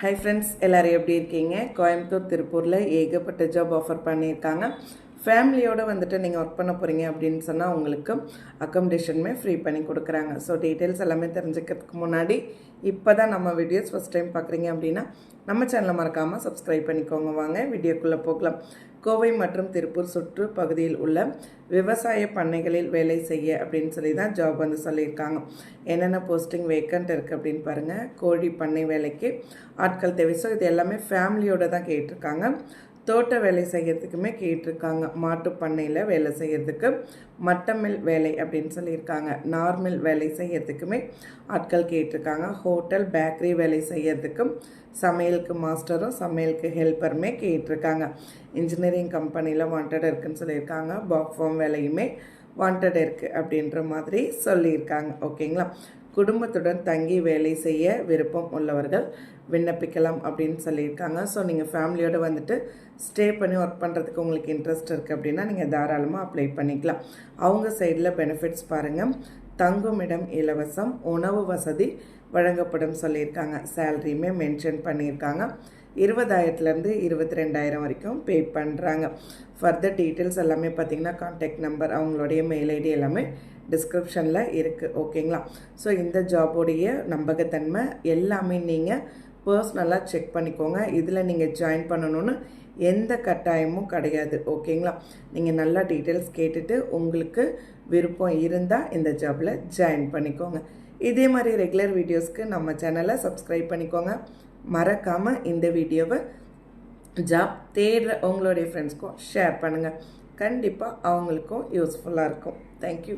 Hi friends எல்லோரும் எப்படி இருக்கீங்க? கோயம்புத்தூர் திருப்பூரில் ஏகப்பட்ட ஜாப் ஆஃபர் பண்ணியிருக்காங்க. ஃபேமிலியோடு வந்துட்டு நீங்கள் ஒர்க் பண்ண போகிறீங்க அப்படின்னு சொன்னால் உங்களுக்கு அக்கமடேஷனுமே ஃப்ரீ பண்ணி கொடுக்குறாங்க. ஸோ டீட்டெயில்ஸ் எல்லாமே தெரிஞ்சுக்கிறதுக்கு முன்னாடி இப்போ தான் நம்ம வீடியோஸ் ஃபஸ்ட் டைம் பார்க்குறீங்க அப்படின்னா நம்ம சேனலை மறக்காமல் சப்ஸ்கிரைப் பண்ணிக்கோங்க. வாங்க வீடியோக்குள்ளே போகலாம். கோவை மற்றும் திருப்பூர் சுற்று பகுதியில் உள்ள விவசாய பண்ணைகளில் வேலை செய்ய அப்படின்னு சொல்லி தான் ஜாப் வந்து சொல்லியிருக்காங்க. என்னென்ன போஸ்டிங் வேக்கண்ட் இருக்குது அப்படின்னு பாருங்கள் கோழி பண்ணை வேலைக்கு ஆட்கள் தேவை. ஸோ இது எல்லாமே ஃபேமிலியோடு தான் கேட்டிருக்காங்க. தோட்ட வேலை செய்கிறதுக்குமே கேட்டிருக்காங்க. மாட்டு பண்ணையில் வேலை செய்கிறதுக்கு மட்டமில் வேலை அப்படின்னு சொல்லியிருக்காங்க. நார்மல் வேலை செய்கிறதுக்குமே ஆட்கள் கேட்டிருக்காங்க. ஹோட்டல் பேக்கரி வேலை செய்கிறதுக்கும் சமையலுக்கு மாஸ்டரும் சமையலுக்கு ஹெல்ப்பருமே கேட்டிருக்காங்க. இன்ஜினியரிங் கம்பெனியில் வாண்டட் இருக்குன்னு சொல்லியிருக்காங்க. பாக்ஃபார்ம் வேலையுமே வாண்டட் இருக்குது அப்படின்ற மாதிரி சொல்லியிருக்காங்க. ஓகேங்களா? குடும்பத்துடன் தங்கி வேலை செய்ய விருப்பம் உள்ளவர்கள் விண்ணப்பிக்கலாம் அப்படின்னு சொல்லியிருக்காங்க. ஸோ நீங்கள் ஃபேமிலியோடு வந்துட்டு ஸ்டே பண்ணி ஒர்க் பண்ணுறதுக்கு உங்களுக்கு இன்ட்ரெஸ்ட் இருக்குது அப்படின்னா நீங்கள் தாராளமாக அப்ளை பண்ணிக்கலாம். அவங்க சைடில் பெனிஃபிட்ஸ் பாருங்கள் தங்குமிடம் இலவசம் உணவு வசதி வழங்கப்படும் சொல்லியிருக்காங்க. சேலரியுமே மென்ஷன் பண்ணியிருக்காங்க. இருபதாயிரத்துலேருந்து இருபத்தி ரெண்டாயிரம் வரைக்கும் பே பண்ணுறாங்க. ஃபர்தர் டீட்டெயில்ஸ் எல்லாமே பார்த்தீங்கன்னா கான்டாக்ட் நம்பர் அவங்களுடைய மெயில் ஐடி எல்லாமே டிஸ்கிரிப்ஷனில் இருக்குது ஓகேங்களா ஸோ இந்த ஜாபுடைய நம்பகத்தன்மை எல்லாமே நீங்கள் பர்சனலாக செக் பண்ணிக்கோங்க. இதில் நீங்கள் ஜாயின் பண்ணணும்னு எந்த கட்டாயமும் கிடையாது. ஓகேங்களா நீங்கள் நல்லா டீட்டெயில்ஸ் கேட்டுட்டு உங்களுக்கு விருப்பம் இருந்தால் இந்த ஜாபில் ஜாயின் பண்ணிக்கோங்க. இதே மாதிரி ரெகுலர் வீடியோஸ்க்கு நம்ம சேனலை சப்ஸ்கிரைப் பண்ணிக்கோங்க. மறக்காமல் இந்த வீடியோவை ஜாப் தேடுற உங்களுடைய ஃப்ரெண்ட்ஸ்க்கும் ஷேர் பண்ணுங்கள் கண்டிப்பாக அவங்களுக்கும் யூஸ்ஃபுல்லாக இருக்கும். தேங்க்யூ